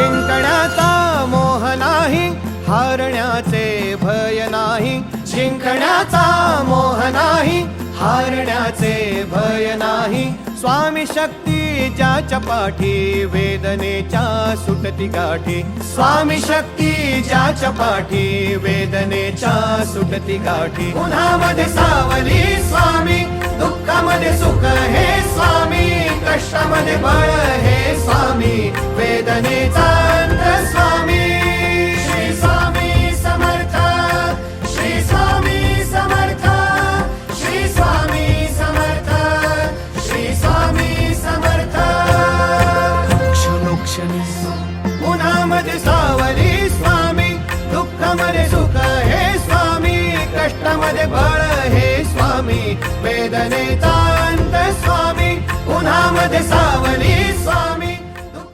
जिंकण्याचा मोह नाही हारण्याचे भय नाही. जिंकण्याचा मोह नाही हारण्याचे भय नाही. स्वामी शक्तीच्या चपाठी वेदनेच्या सुटती गाठी. स्वामी शक्तीच्या चपाठी वेदनेच्या सुटती गाठी. उन्हामध्ये सावली स्वामी दुःखामध्ये सुख हे स्वामी कष्टामध्ये बळ हे क्षणोक्षणी उन्हामध्ये सावली स्वामी दुःखामध्ये सुख हे स्वामी कष्टामध्ये बळ हे स्वामी वेदनेचा